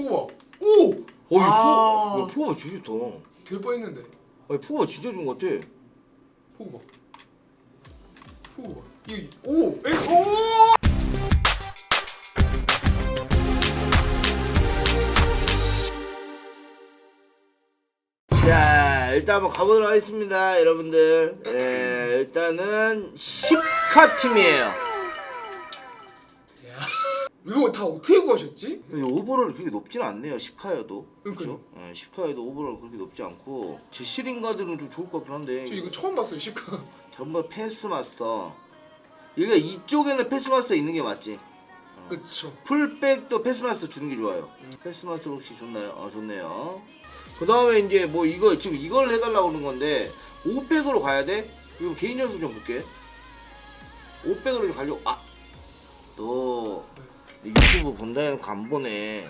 포바. 오! 어, 이 아. 포, 야, 포가 진짜 좋다. 될 뻔했는데. 아니, 포가 진짜 좋은 것 같아. 포바. 이 오! 에 오! 자, 일단 한번 가보도록 하겠습니다, 여러분들. 예, 일단은 10카 팀이에요. 이거 다 어떻게 구하셨지? 근데 오버롤 그렇게 높지는 않네요, 10카여도. 그러니까요. 그렇죠? 예, 10카여도 오버롤 그렇게 높지 않고 제 시링가드는 좀 좋을 것 같긴 한데. 저 이거 처음 봤어요, 시카. 전부 패스 마스터. 그러니까 이쪽에는 패스 마스터 있는 게 맞지. 그쵸. 풀백도 패스 마스터 주는 게 좋아요. 패스 마스터 혹시 좋나요? 아 좋네요. 그 다음에 이제 뭐 이거 지금 이걸 해달라고 그러는 건데 5백으로 가야 돼? 이거 개인 연습 좀 볼게. 5백으로 좀 가려고. 아, 너 유튜브 본다 해놓고 안 보네.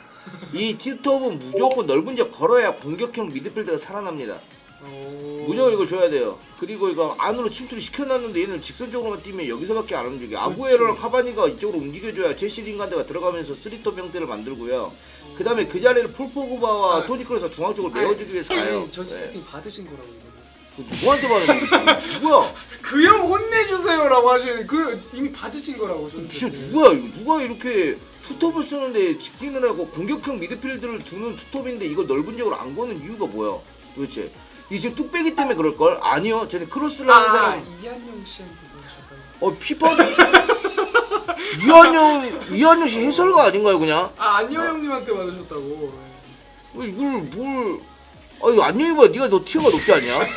이 티톱은 무조건 넓은 지 걸어야 공격형 미드필더가 살아납니다. 오. 무조건 이걸 줘야 돼요. 그리고 이거 안으로 침투를 시켜놨는데 얘는 직선적으로만 뛰면 여기서밖에 안 움직여. 아구에로랑 카바니가 이쪽으로 움직여줘야 제시 링가드가 들어가면서 쓰리톱 형태를 만들고요. 그 다음에 그 자리를 폴포그바와 아. 토니 크로스가 중앙 쪽으로 메워주기 위해서 가요. 전수 네. 세팅 받으신 거라고 이거는. 그 누구한테 받은 누구야? 그 형 혼내주세요라고 하시는 그 이미 받으신 거라고 전수 진짜. 누구야? 이거 누가 이렇게 투톱을 쓰는데 직진을 하고 공격형 미드필드를 두는 투톱인데 이걸 넓은 쪽으로 안 거는 이유가 뭐야? 도대체 이 지금 뚝배기 때문에 그럴 걸? 아니요. 쟤는 크로스를 하는 아, 사람 이한용 씨한테 보내셨다고. 어 피파도 이한영 이한영 씨 해설가 아닌가요 그냥? 아, 안녕 형님한테 받으셨다고. 어, 이걸 뭘? 아 이거 안녕히 봐. 네가 너 티어가 높지 않냐?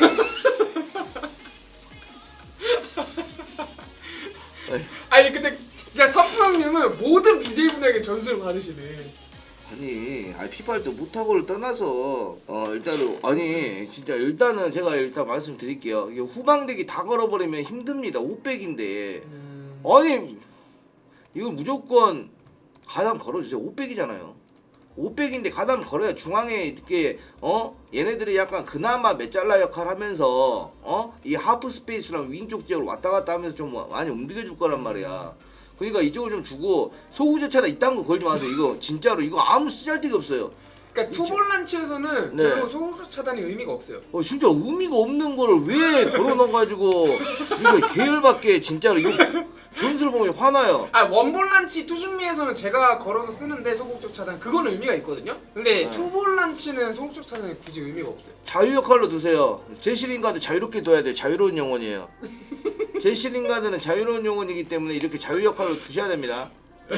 아니 근데 진짜 선프 형님은 모든 BJ 분에게 전수를 받으시네. 아니, 아니 피파 할때 못하고를 떠나서 어 일단은 아니 진짜 일단은 제가 일단 말씀드릴게요. 이게 후방대기 다 걸어버리면 힘듭니다. 500인데 음. 아니 이거 무조건 가담 걸어주세요. 500이잖아요. 500인데 가담 걸어야 중앙에 이렇게 어 얘네들이 약간 그나마 메잘라 역할 하면서 어 이 하프 스페이스랑 윙쪽 지역을 왔다 갔다 하면서 좀 많이 움직여 줄 거란 말이야. 그러니까 이쪽을 좀 주고 소구조차다 이딴 거 걸지 마세요. 이거 진짜로 이거 아무 쓰잘데기 없어요. 그러니까 투볼란치에서는 네. 별로 소속 차단이 의미가 없어요. 어 진짜 의미가 없는 거를 왜 걸어놔가지고 이거 계열밖에 진짜로 이거 전술 보면 화나요. 아 원볼란치 투중미에서는 제가 걸어서 쓰는데 소극적 차단 그건 의미가 있거든요. 근데 네. 투볼란치는 소극적 차단이 굳이 의미가 없어요. 자유 역할로 두세요. 제시링가드 자유롭게 둬야 돼. 자유로운 영혼이에요. 제시링가드는 자유로운 영혼이기 때문에 이렇게 자유 역할로 두셔야 됩니다. 네.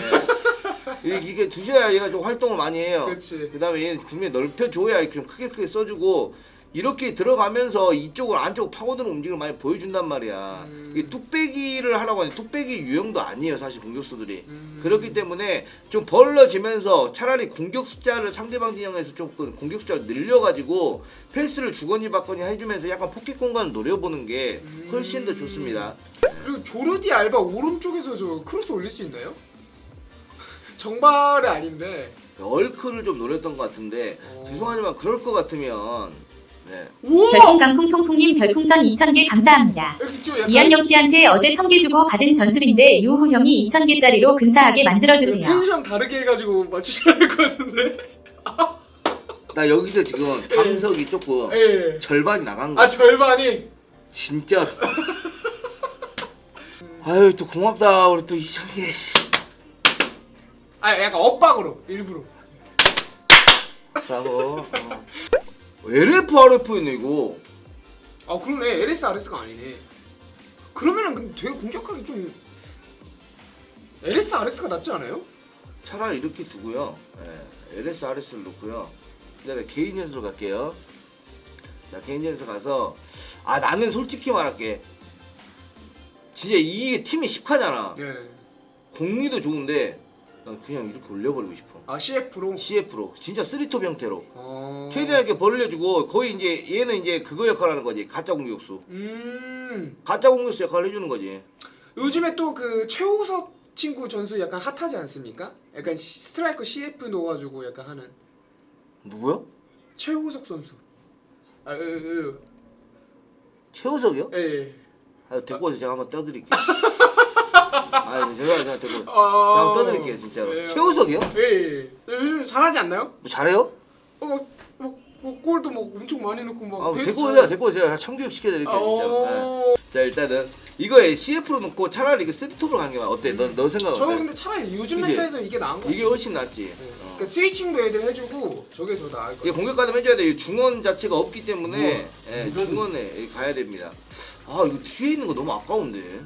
이게- 이게 두셔야 얘가 좀 활동을 많이 해요. 그렇지. 그 다음에 얘는 분명히 넓혀줘야 이렇게 좀 크게 크게 써주고 이렇게 들어가면서 이쪽을 안쪽 파고드는 움직임을 많이 보여준단 말이야. 음. 이 뚝배기를 하라고 하는데 뚝배기 유형도 아니에요 사실 공격수들이. 음. 그렇기 때문에 좀 벌러지면서 차라리 공격 숫자를 상대방 진영에서 조금 공격 숫자를 늘려가지고 패스를 주거니 받거니 해주면서 약간 포켓 공간을 노려보는 게 훨씬 더 좋습니다. 그리고 조르디 알바 오른쪽에서 저 크로스 올릴 수 있나요? 정발이 아닌데. 얼크를 좀 노렸던 것 같은데 어. 죄송하지만 그럴 것 같으면 네. 우와! 별풍 강풍통풍님 별풍선 2,000개 감사합니다. 여기 좀 약간 이한영 씨한테 어제 1,000개 주고 받은 전술인데 유호 형이 2,000개짜리로 근사하게 만들어주세요. 텐션 다르게 해가지고 맞추셔야 할 것 같은데. 나 여기서 지금 담석이 조금 예. 절반이 나간 거야. 아 절반이. 진짜로. 아유 또 고맙다 우리 또 이상해. 씨. 아 약간 엇박으로 일부러. 라고. 어. LF RF였네 이거. 아 그러네 LS RS가 아니네. 그러면은 근데 되게 공격하기 좀 LS RS가 낫지 않아요? 차라리 이렇게 두고요. 예, LS RS를 놓고요. 그다음에 개인 연수로 갈게요. 자 개인 연수 가서 아 나는 솔직히 말할게. 진짜 이게 팀이 10카잖아. 네. 공리도 좋은데 난 그냥 이렇게 올려버리고 싶어. 아 CF로. CF로 진짜 쓰리톱 형태로. 어. 최대한 이렇게 벌려주고 거의 이제 얘는 이제 그거 역할하는 거지 가짜 공격수 음. 가짜 공격수 역할을 해주는 거지 요즘에 또 그 최우석 친구 전수 약간 핫하지 않습니까? 약간 시- 스트라이커 CF 넣어가지고 약간 하는 누구요? 최우석 선수. 아, 예, 예, 최우석이요? 예. 예. 아, 데리고 와서 제가 한번 떠드릴게요 아 제가 제가 되고 제가 아, 한번 떠드릴게요 진짜로. 네. 최우석이요? 예, 예. 요즘 잘하지 않나요? 뭐 잘해요? 어, 뭐, 뭐, 뭐 골도 막 엄청 많이 넣고 막. 아, 되게 데리고 잘- 오세요, 데리고 오세요. 제가 참교육 시켜드릴게요, 진짜로. 네. 어. 자, 일단은 이거에 CF로 놓고 차라리 이거 쓰리톱으로 가는 게 나아. 어때? 너, 너 생각 저는 어때? 근데 차라리 요즘 그지? 메타에서 이게 나은 거 같아요. 이게 훨씬 낫지. 어. 그러니까 스위칭도 애들 해주고 저게 더 나을 거 이게 같아요. 공격 가담 해줘야 돼. 이 중원 자체가 없기 때문에 예, 중원에 가야 됩니다. 아, 이거 뒤에 있는 거 너무 아까운데.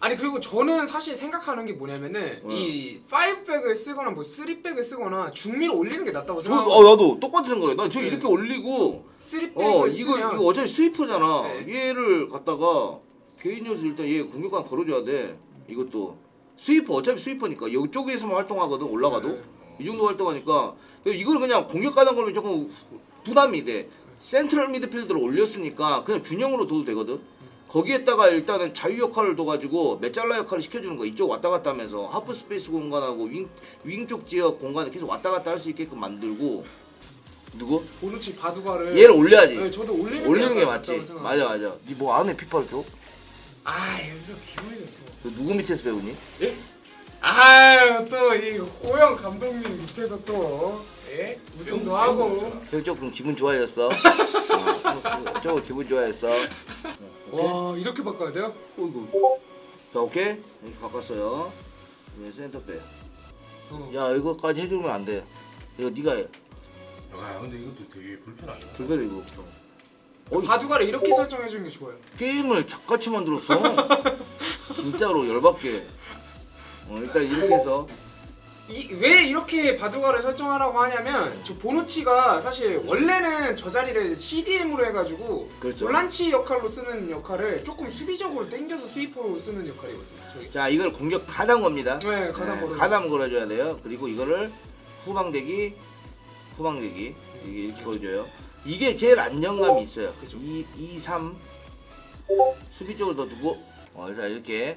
아니 그리고 저는 사실 생각하는 게 뭐냐면은 어. 이 5백을 쓰거나 뭐 3백을 쓰거나 중미로 올리는 게 낫다고 저, 생각하고 어, 나도 똑같은 거예요. 난저 네. 이렇게 올리고, 3백을 어, 쓰면 이거, 이거 어차피 스위퍼잖아. 네. 얘를 갖다가 개인 요소 일단 얘 공격관 걸어줘야 돼. 이것도. 스위퍼, 어차피 스위퍼니까. 이쪽에서만 활동하거든, 올라가도. 네. 이 정도 활동하니까 이걸 그냥 공격 가는 걸면 조금 부담이 돼. 센트럴 미드필드로 올렸으니까 그냥 균형으로 둬도 되거든. 거기에다가 일단은 자유 역할을 둬가지고 메잘라 역할을 시켜주는 거 이쪽 왔다 갔다 하면서 하프 스페이스 공간하고 윙, 윙 쪽 지역 공간을 계속 왔다 갔다 할 수 있게끔 만들고 누구? 보누치 바두가를 얘를 올려야지. 네, 저도 올리는, 올리는 게 약간 맞지. 맞아 맞아. 니뭐 안에 피파를 줘? 아 여기서 기분이 좋고 너 누구 밑에서 배우니? 예? 아유 또 이 호영 감독님 밑에서 또 예? 우승도 하고 형 조금 기분 좋아졌어. 어, 조금 기분 좋아졌어. 와 이렇게 바꿔야 돼요? 어이구. 자 오케이 이렇게 바꿨어요. 이제 센터 빼. 어. 야 이거까지 해주면 안 돼. 이거 네가 해. 야 근데 이것도 되게 불편하다. 불배를 이거. 어이, 바두가를 이렇게 설정해 주는 게 좋아요 게임을 작같이 만들었어. 진짜로 열받게. 어 일단 이렇게 해서 이, 왜 이렇게 바두가를 설정하라고 하냐면 저 보누치가 사실 원래는 저 자리를 CDM으로 해가지고 그렇죠. 볼란치 역할로 쓰는 역할을 조금 수비적으로 당겨서 스위퍼로 쓰는 역할이거든요 저희 자 이걸 공격 가담 겁니다. 네, 가담 걸어요. 가담 걸어줘야 돼요. 그리고 이거를 후방대기, 후방대기 이게 이렇게 걸어줘요. 이게 제일 안정감이 있어요. 그죠. 2, 2, 3 수비 쪽을 더 두고 어, 자 이렇게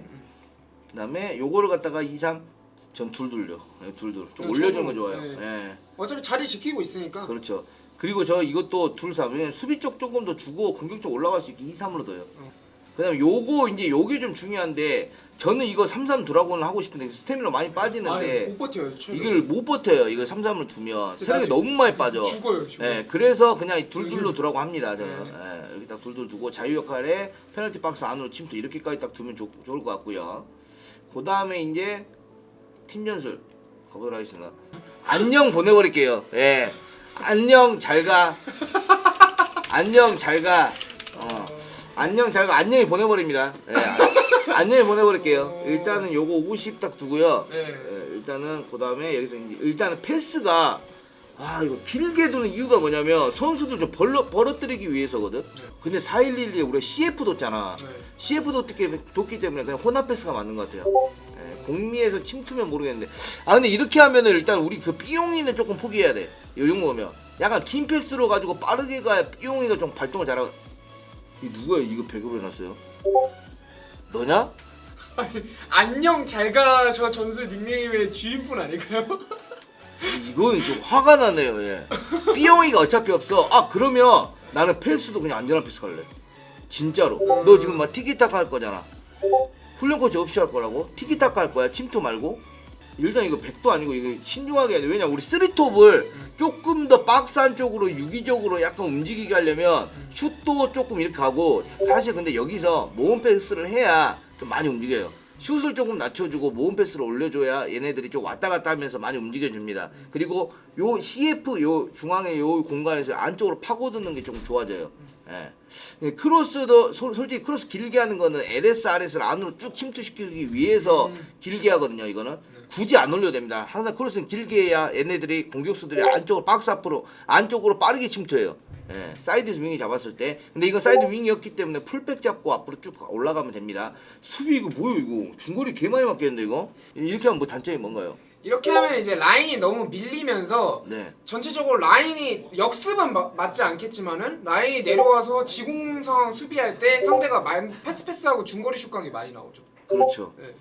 그다음에 요거를 갖다가 2, 3 전둘 둘요. 네, 둘 둘. 좀 네, 올려주는 거 저도, 좋아요. 네. 예. 어차피 자리 지키고 있으니까 그렇죠. 그리고 저 이것도 둘 3은 수비 쪽 조금 더 주고 공격 쪽 올라갈 수 있게 2, 3으로 둬요. 어. 그다음에 요거 이제 요게 좀 중요한데 저는 이거 3, 3 드라곤을 하고 싶은데 스태미나 많이 빠지는데 아못 버텨요 최근. 이걸 못 버텨요. 이거 3, 3을 두면 체력이 나중에 너무 많이 빠져. 죽어요 죽어 예, 그래서 그냥 둘둘로 두라고 합니다. 저는 네. 예, 이렇게 딱 둘둘 두고 자유 역할에 페널티 박스 안으로 침투 이렇게까지 딱 두면 좋, 좋을 것 같고요. 그 다음에 이제 팀 전술 가보도록 하겠습니다. 안녕 보내버릴게요. 예, 안녕 잘 가. 안녕 잘 가. 어, 안녕 잘 가. 안녕히 보내버립니다. 예, 아- 안녕히 보내버릴게요. 일단은 요거 50 딱 두고요. 네. 예, 일단은 그 다음에 여기서 이제 일단은 패스가 아 이거 길게 두는 이유가 뭐냐면 선수들 좀 벌러, 벌어뜨리기 위해서거든. 근데 4111에 우리가 CF 뒀잖아. 네. CF 뒀기, 뒀기 때문에 그냥 혼합 패스가 맞는 것 같아요. 예, 공미에서 침투면 모르겠는데 아 근데 이렇게 하면은 일단 우리 그 삐용이는 조금 포기해야 돼. 이 정도면 약간 긴 패스로 가지고 빠르게 가야 삐용이가 좀 발동을 잘하고 이 누구야 이거 배급을 해놨어요? 너냐? 안녕 잘가 저 전술 닉네임의 주인분 아닐까요? 이건 지금 화가 나네요. 예. 삐용이가 어차피 없어. 아 그러면 나는 패스도 그냥 안전한 패스 갈래. 진짜로. 너 지금 막 티키타카 할 거잖아. 훈련 코치 없이 할 거라고? 티키타카 할 거야. 침투 말고. 일단 이거 100도 아니고 이거 신중하게 해야 돼. 왜냐 우리 쓰리톱을 조금 더 박스 안쪽으로 유기적으로 약간 움직이게 하려면 슛도 조금 이렇게 하고 사실 근데 여기서 모험 패스를 해야 좀 많이 움직여요. 슛을 조금 낮춰주고 모험 패스를 올려줘야 얘네들이 좀 왔다 갔다 하면서 많이 움직여줍니다. 그리고 요 CF 요 중앙의 요 공간에서 안쪽으로 파고드는 게 조금 좋아져요. 예. 예, 크로스도 솔- 솔직히 크로스 길게 하는 거는 LS, RS를 안으로 쭉 침투시키기 위해서 길게 하거든요. 이거는 굳이 안 올려도 됩니다. 항상 크로스는 길게 해야 얘네들이 공격수들이 안쪽으로 박스 앞으로 안쪽으로 빠르게 침투해요. 예, 사이드에서 윙이 잡았을 때 근데 이건 사이드 윙이었기 때문에 풀백 잡고 앞으로 쭉 올라가면 됩니다. 수비 이거 뭐예요 이거 중거리 개 많이 맞겠는데 이거 이렇게 하면 뭐 단점이 뭔가요? 이렇게 하면 이제 라인이 너무 밀리면서 네. 전체적으로 라인이 역습은 마- 맞지 않겠지만은 라인이 내려와서 지공 상황 수비할 때 상대가 많이 패스 패스하고 중거리 슛각이 많이 나오죠. 그렇죠. 네.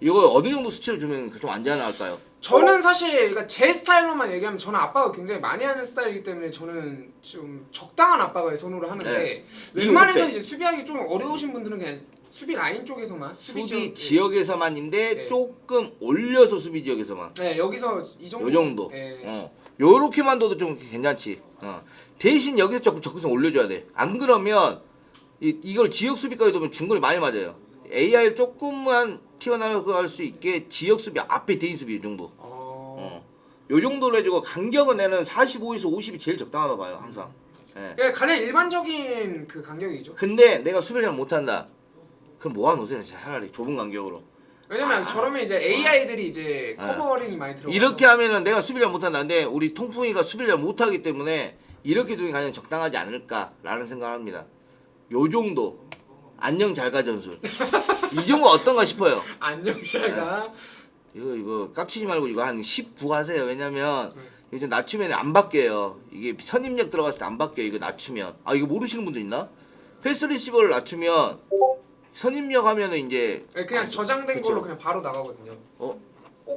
이거 어느 정도 수치를 주면 좀 안전할까요? 저는 사실 그러니까 제 스타일로만 얘기하면 저는 압박을 굉장히 많이 하는 스타일이기 때문에 저는 좀 적당한 압박을 선호를 하는데 네. 웬만해서 이제 수비하기 좀 어려우신 분들은 그냥 수비 라인 쪽에서만 수비, 수비 지역- 지역 에서만인데 네. 조금 올려서 수비 지역에서만. 네 여기서 이 정도 요 정도. 네. 어. 요렇게만 둬도 좀 괜찮지. 어. 대신 여기서 조금 적극성 올려줘야 돼. 안 그러면 이, 이걸 지역 수비까지 두면 중거리 많이 맞아요. AI를 조금만 튀어나갈 수 있게 지역 수비 앞에 대인 수비 이 정도. 어... 어. 요 정도로 해주고 간격은 내는 45에서 50이 제일 적당하다 봐요 항상. 예. 예, 가장 일반적인 그 간격이죠. 근데 내가 수비를 잘 못한다. 그럼 모아놓으세요 차라리 좁은 간격으로. 왜냐면 저러면 이제 AI들이 이제 아. 커버링이 많이 들어가. 이렇게 하면은 내가 수비를 잘 못한다. 근데 우리 통풍이가 수비를 잘 못하기 때문에 이렇게 두는 게 가장 적당하지 않을까라는 생각을 합니다. 요 정도 안녕 잘가 전술. 이 정도 어떤가 싶어요. 안녕 샤가 이거 이거 깝치지 말고 이거 한 19 하세요. 왜냐면 이게 좀 낮추면 안 바뀌어요. 이게 선입력 들어갔을 때 안 바뀌어. 이거 낮추면. 아 이거 모르시는 분들 있나? 패스 리시버를 낮추면 선입력 하면은 이제 예, 그냥 저장된 그쵸. 걸로 그냥 바로 나가거든요. 어? 어,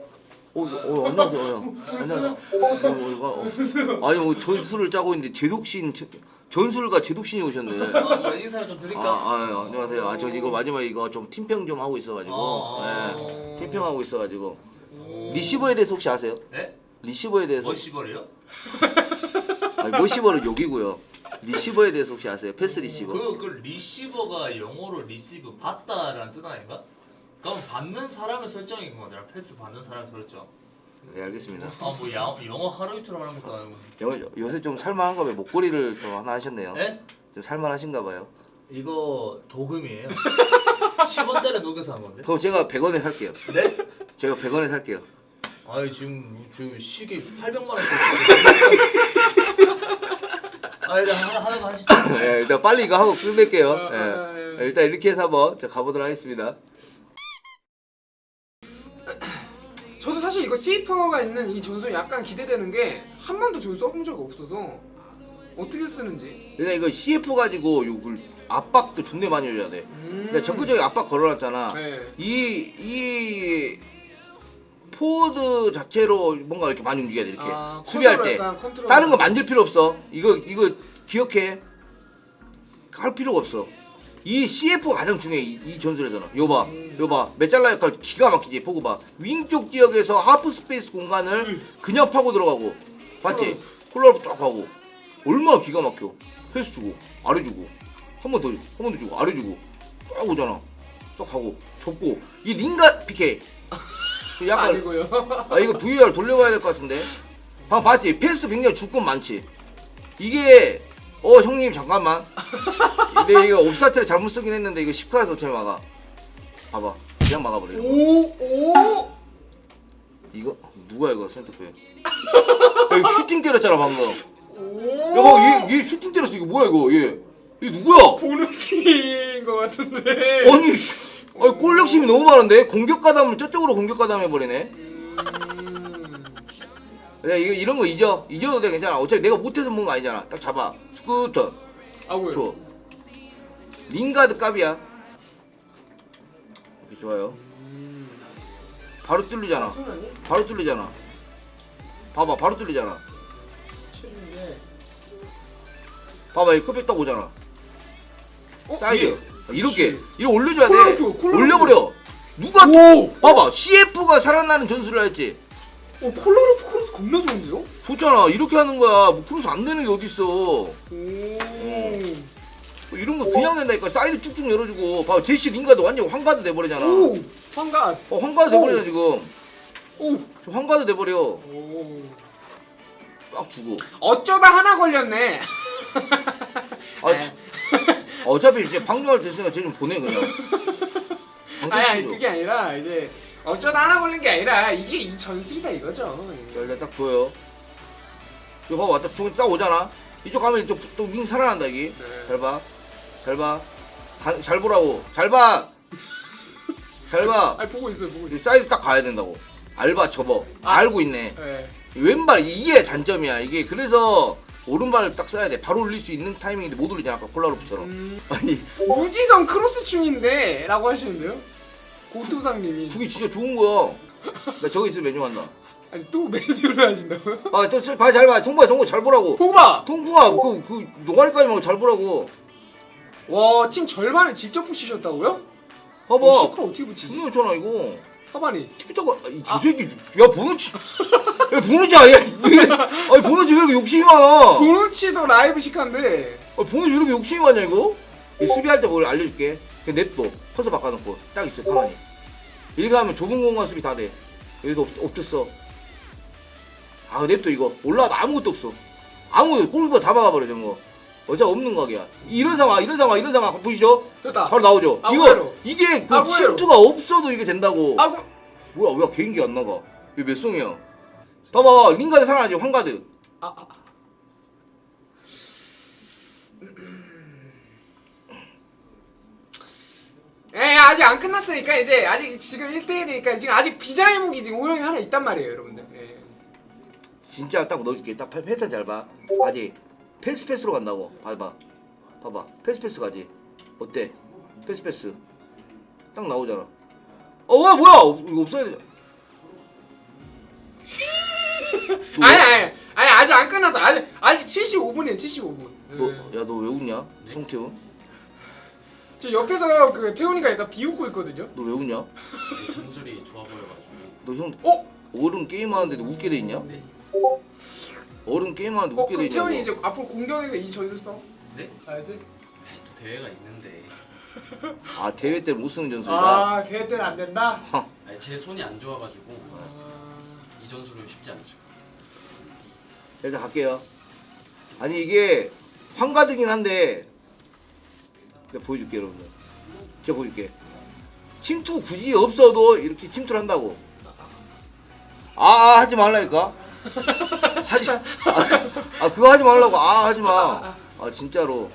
어, 어 안녕하세요. 어, 안녕하세요. 어, 어, 이거, 어. 아니 뭐 전술을 짜고 있는데 제독신 저- 전술가 제독신이 오셨네. 아, 인사를 좀 아, 드릴까? 아, 예, 안녕하세요. 아, 저 이거 마지막에 이거 좀 팀평 좀 하고 있어가지고, 아. 예, 팀평하고 있어가지고. 리시버에 대해서 혹시 아세요? 네? 리시버에 대해서 뭐 시벌이요? 아니, 모시버는 욕이고요. 리시버에 대해서 혹시 아세요? 패스 리시버. 그, 그 리시버가 영어로 리시브 받다라는 뜻 아닌가? 그럼 받는 사람의 설정인 거잖아. 패스 받는 사람 설정. 네, 알겠습니다. 아뭐 영어 하루 이틀 하는 것도 아니고. 영어, 요새 좀 살만한가 봐요. 목걸이를 좀 하나 하셨네요. 네? 좀 살만하신가 봐요. 이거 도금이에요. 10원짜리 녹여서 한 건데. 그럼 제가 100원에 살게요. 네? 제가 100원에 살게요. 아니 지금 지금 시계 800만 원. 아 일단 하나 하나 하시죠. 예, 일단 빨리 이거 하고 끝낼게요. 아, 아, 예. 아. 일단 이렇게 해서 한번 자, 가보도록 하겠습니다. 저도 사실 이거 스위퍼가 있는 이 전술 약간 기대되는 게 한 번도 저를 써본 적이 없어서 어떻게 쓰는지. 일단 이거 CF 가지고 요걸 압박도 존내 많이 줘야 돼. 음. 근데 적극적인 압박 걸어놨잖아. 네. 이, 이, 포워드 자체로 뭔가 이렇게 많이 움직여야 돼, 이렇게. 아, 수비할 때. 약간 컨트롤 다른 거 만질 필요 없어. 이거, 이거 기억해. 할 필요가 없어. 이 CF가 가장 중요해, 이, 이 전술에서는. 요 봐. 요 봐. 메잘라 역할 기가 막히지, 보고 봐. 윙쪽 지역에서 하프 스페이스 공간을 그냥 파고 들어가고. 봤지? 콜라로 쫙 하고. 얼마나 기가 막혀. 패스 주고, 아래 주고. 한 번 더, 한 번 더 주고, 아래 주고. 쫙 오잖아. 딱 하고, 접고. 이 링가 PK. 그 약간 아니고요. 아 이거 VAR 돌려봐야 될 것 같은데 방금 봤지? 패스 굉장히 주권 많지 이게 어 형님 잠깐만 근데 이거 옵사트를 잘못 쓰긴 했는데 이거 10카에서 어떻게 막아 봐봐 그냥 막아버려 이거. 오 오. 이거 누가 이거 센터페 야, 이거 슈팅 때렸잖아 방금 오. 야얘 얘 슈팅 때렸어 이거 뭐야 이거 얘 얘 누구야 보너스인 것 같은데. 아니 씨, 아니 골 욕심이 너무 많은데? 공격 가담을 저쪽으로 공격 가담 해 버리네. 음. 야 이거 이런 거 잊어. 잊어도 돼 괜찮아. 어차피 내가 못해서 먹은 거 아니잖아. 딱 잡아. 스쿠터. 아고요. 줘 링가드 깝이야. 이렇게 좋아요. 바로 뚫리잖아. 바로 뚫리잖아. 봐봐 바로 뚫리잖아. 봐봐 이 컵백 딱 오잖아. 어? 사이드. 예. 이렇게. 이렇게 올려줘야 돼 콜라로프, 콜라로프. 올려버려 누가 오. 봐봐 CF가 살아나는 전술을 했지 오 콜라로프 크로스 겁나 좋은데요? 좋잖아 이렇게 하는 거야 뭐 크로스 안 되는 게 어딨어 오. 뭐 이런 거 그냥 된다니까 사이드 쭉쭉 열어주고 봐봐 제시 링가드 완전 황가드 돼버리잖아 오. 황가. 어 황가드 돼버리잖아 지금 오. 저 황가드 돼버려 오. 딱 주고 어쩌다 하나 걸렸네. 아, 네. 어차피 이제 방송할 됐으니까 쟤 좀 보내 그냥. 아니 아니 그게 아니라 이제 어쩌다 하나 걸린 게 아니라 이게 이 전술이다 이거죠. 일단 딱 줘요. 이거 봐봐 딱 주고 딱 오잖아. 이쪽 가면 이쪽 또윙 살아난다 이게. 네. 잘 봐 잘봐잘 보라고. 잘 봐 잘 봐! 아니 보고 있어요 보고 있어요. 사이드 딱 가야 된다고. 알바 접어. 아. 알고 있네. 네. 왼발 이게 단점이야 이게. 그래서 오른발을 딱 써야 돼 바로 올릴 수 있는 타이밍인데 못 올리잖아 아까 콜라로프처럼 음, 아니 무지성 크로스충인데 라고 하시는데요? 고토상님이 그게 진짜 좋은 거야 나 저기 있으면 메뉴 한다 아니 또 메뉴를 하신다고요? 아 저봐잘 봐 통보야 통보 잘 보라고 보봐! 통풍아 그, 그 노가리까지 말고 잘 보라고 와 팀 절반을 직접 부시셨다고요? 봐봐. 어, 시크로 어떻게 붙이지? 존나 좋잖아 이거. 카바니. 티키타가 이저 새끼. 야 보너치. 야 보너치야 야 왜, 아니 보너치 왜 이렇게 욕심이 많아? 보누치도 라이브 시카인데. 아, 보너치 왜 이렇게 욕심이 많냐 이거? 이 수비할 때 뭘 알려줄게. 그 냅둬 커서 바꿔놓고 딱 있어 가만히. 이렇게 하면 좁은 공간 수비 다돼. 여기도 없, 없었어. 아 냅둬 이거 올라와도 아무것도 없어. 아무것도 골키퍼 다 막아버려 저거 어차피 없는 각이야 이런 상황 이런 상황 이런 상황 보시죠 됐다. 바로 나오죠 아, 이거 뭐예요? 이게 그 아, 뭐예요? 침투가 없어도 이게 된다고 아구. 뭐야 왜 개인기 안 나가? 이거 몇 송이야? 봐봐 링가드 살아나지 황가드 아, 아. 에 아직 안 끝났으니까 이제 아직 지금 1대1이니까 지금 아직 비자의목이 지금 오형이 하나 있단 말이에요 여러분들 예. 진짜 딱 넣어줄게 딱 패- 패턴 잘봐 가지 패스 패스로 간다고. 봐봐. 봐봐. 패스 패스 가지. 어때? 패스 패스. 딱 나오잖아. 어 뭐야 뭐야! 이거 없어야 돼 아니 아니 아니 아직 안 끝났어. 아직 아직 75분이에요 75분. 너야너 왜 웃냐? 송태훈 지금 옆에서 그 태훈이가 약간 비웃고 있거든요. 너 왜 웃냐? 전술이 좋아 보여가지고. 너 형 어? 어른 게임 하는데도 웃게 돼 있냐? 네. 어른 게임하는데 어 웃게 돼 그럼 태훈이 있냐고 이제 앞으로 공격에서 이 전술 써 네? 알지? 또 대회가 있는데. 아 대회 때 못 쓰는 전술이다 아 대회 때는 안 된다? 아니 제 손이 안 좋아가지고 이 전술은 쉽지 않죠. 일단 갈게요. 아니 이게 황가득이긴 한데 내가 보여줄게 여러분들. 제가 보여줄게. 침투 굳이 없어도 이렇게 침투를 한다고. 아, 아 하지 말라니까. 하지. 아, 아 그거 하지 말라고. 아 하지 마. 아 진짜로.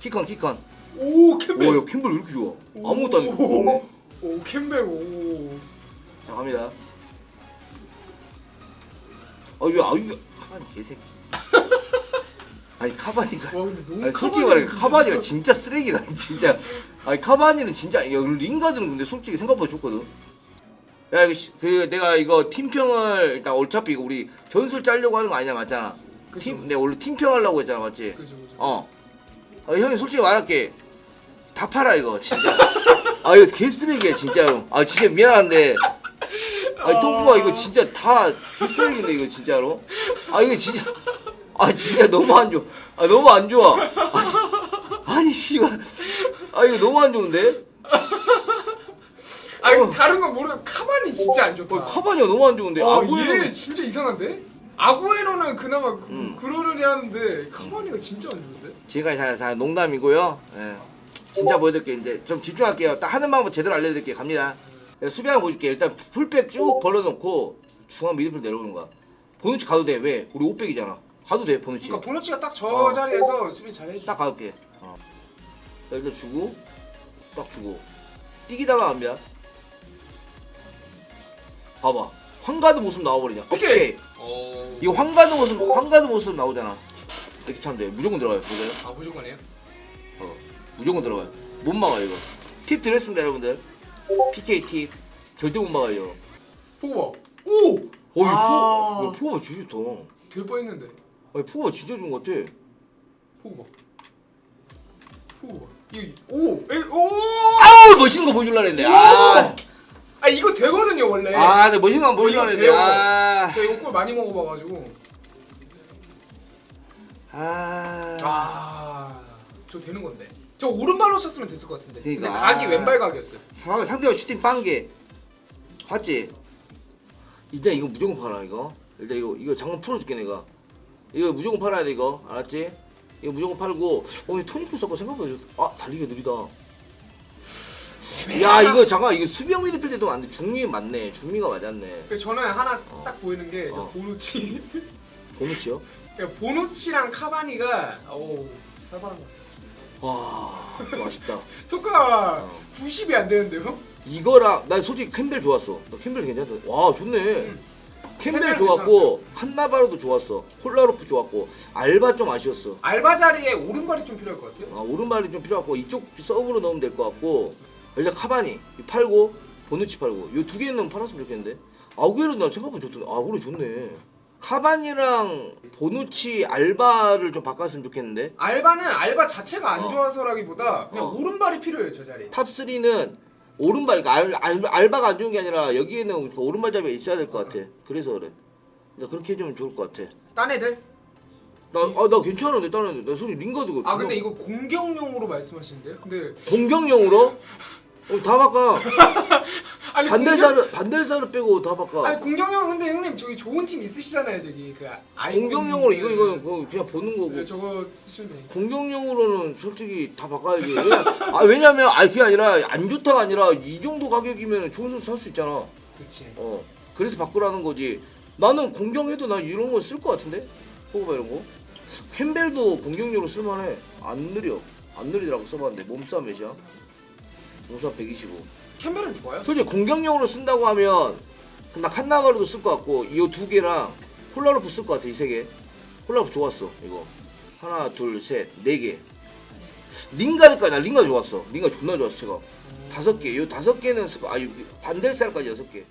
키컨 키컨. 오 캠벨 오야 캠벨 왜 이렇게 좋아? 아무것도 안. 오, 오 캠벨 오 자 갑니다. 아 이거 아 이거 카바니 개새끼. 아니 카바니가. 와 근데 너무 아니, 솔직히 말해 카바니가. 진짜 쓰레기다 진짜. 아니 카바니는 진짜 야, 링가드는 근데 솔직히 생각보다 좋거든. 야 이거 시- 그 내가 이거 팀평을 일단 어차피 이거 우리 전술 짜려고 하는 거 아니냐 맞잖아. 그죠. 팀 내가 원래 팀평 하려고 했잖아 맞지? 그죠 그죠 어. 아, 형이 솔직히 말할게. 다 팔아 이거 진짜. 아 이거 개쓰레기야 진짜로. 아 진짜 미안한데. 아니 톰프가 이거 진짜 다 개쓰레기인데 이거 진짜로. 아 이거 진짜. 아 진짜 너무 안 좋아. 아 너무 안 좋아. 아니, 아니 씨발. 아 이거 너무 안 좋은데? 아니 어. 다른 건 모르 카바니 진짜 안 좋다 어, 카바니가 너무 안 좋은데. 아, 아구에는 얘 진짜 이상한데? 아구에로는 그나마 그, 음. 그러려니 하는데 카바니가 진짜 안 좋은데? 제가 다, 다 농담이고요. 예. 진짜 보여드릴게 이제 좀 집중할게요. 딱 하는 방법 제대로 알려드릴게요. 갑니다. 내가 수비 한번 보여줄게. 일단 풀백 쭉 벌려놓고 중앙 미드필 내려오는 거야. 보누치 가도 돼. 왜? 우리 5백이잖아. 가도 돼 보누치. 그러니까 보너치가 딱 저 어. 자리에서 수비 잘해줘 딱 가볼게. 어. 일단 주고 딱 주고 뛰기다가 갑니다. 봐봐. 황가드 모습 나와버리냐. 오케이. 오케이. 어. 이거 황가드 모습 황가드 모습 나오잖아. 이렇게 차면 돼. 무조건 들어가요. 보세요. 아 무조건이에요? 어, 무조건 들어가요. 못 막아요 이거. 팁 드렸습니다 여러분들. PK 팁 절대 못 막아요. 보고 봐 오! 어, 아. 이거 포, 포가 진짜 좋다. 될 뻔했는데 아니 포가 진짜 좋은 것 같아. 보고 봐 보고 봐 이거 오! 에, 오! 아우 멋있는 거 보여줄라 했는데. 아, 아 이거 되거든요 원래 아, 내 멋있는 거 보여줄라 이거 했는데. 돼요. 아, 제가 이거 꿀 많이 먹어봐가지고 아, 아저 되는 건데 저 오른발로 쳤으면 됐을 것 같은데 근데 그러니까. 각이 왼발 각이었어요 상- 상대가 슈팅 빵게 봤지? 일단 이거 무조건 팔아 이거. 일단 이거 이거 장문 풀어줄게 내가. 이거 무조건 팔아야 돼 이거 알았지? 이거 무조건 팔고 어이 토니크 서거 생각보다 좋- 아 달리기가 느리다. 야 이거 잠깐 이거 수비형 미드필드도 안돼 중미 맞네. 중미가 맞았네. 그래서 저는 하나 딱 보이는 게 저 어. 보누치. 보누치요? 그러니까 보누치랑 카바니가 오 살벌한 것 같아. 와 맛있다. 속가 어. 90이 안 되는데요? 이거랑 나 솔직히 캠벨 좋았어. 나 캠벨 괜찮다 와 좋네. 음. 캠벨 캠벨 좋았고 칸나바로도 좋았어. 홀라로프 좋았고 알바 좀 아쉬웠어. 알바 자리에 오른발이 좀 필요할 것 같아요? 아, 오른발이 좀 필요하고 이쪽 서브로 넣으면 될 것 같고 일단 카바니 이 팔고 보누치 팔고 이 두 개는 팔았으면 좋겠는데 아구에로 나 생각보다 좋던데 아구로 좋네 카반이랑 보누치 알바를 좀 바꿨으면 좋겠는데 알바는 알바 자체가 안 어. 좋아서라기보다 그냥 어. 오른발이 필요해요 저 자리. 탑 3는 오른발 그러니까 알, 알, 알바가 안 좋은 게 아니라 여기에는 그 오른발잡이가 있어야 될 것 같아. 그래서 그래. 나 그렇게 해주면 좋을 것 같아. 딴 애들? 나, 아, 나 괜찮은데, 다른, 나 소리 링가드거든. 아 근데 이거 공격용으로 말씀하시는데요? 근데 공격용으로? 어, 다 바꿔. 아니 반델사를, 반델사를 빼고 다. 바꿔. 아니 공격용 근데 형님 저기 좋은 팀 있으시잖아요 저기 그 공격용으로 이거, 이거, 그거 그냥 보는 거고. 네, 저거 쓰시면 되니까. 공격용으로는 솔직히 다 바꿔야지. 왜냐, 아, 왜냐면, 아, 그게 아니라, 안 좋다가 아니라, 이 정도 가격이면 좋은 선수 살 수 있잖아. 그렇지. 어. 그래서 바꾸라는 거지. 나는 공격해도 나 이런 거 쓸 것 같은데? 포그바 이런 거? 캠벨도 공격용으로 쓸만해. 안 느려. 안 느리더라고 써봤는데. 몸싸움 몇이야? 몸싸움 125. 캠벨은 좋아요? 솔직히 공격용으로 쓴다고 하면 나 칸나가루도 쓸 것 같고 이두 개랑 폴라로프 쓸 것 같아 이 세 개. 폴라로프 좋았어 이거. 하나 둘셋네 개. 링가드까지 나 링가드 좋았어. 링가드 존나 좋았어 제가. 다섯 개. 요 다섯 개는 쓸 거. 아 반델살까지 여섯 개.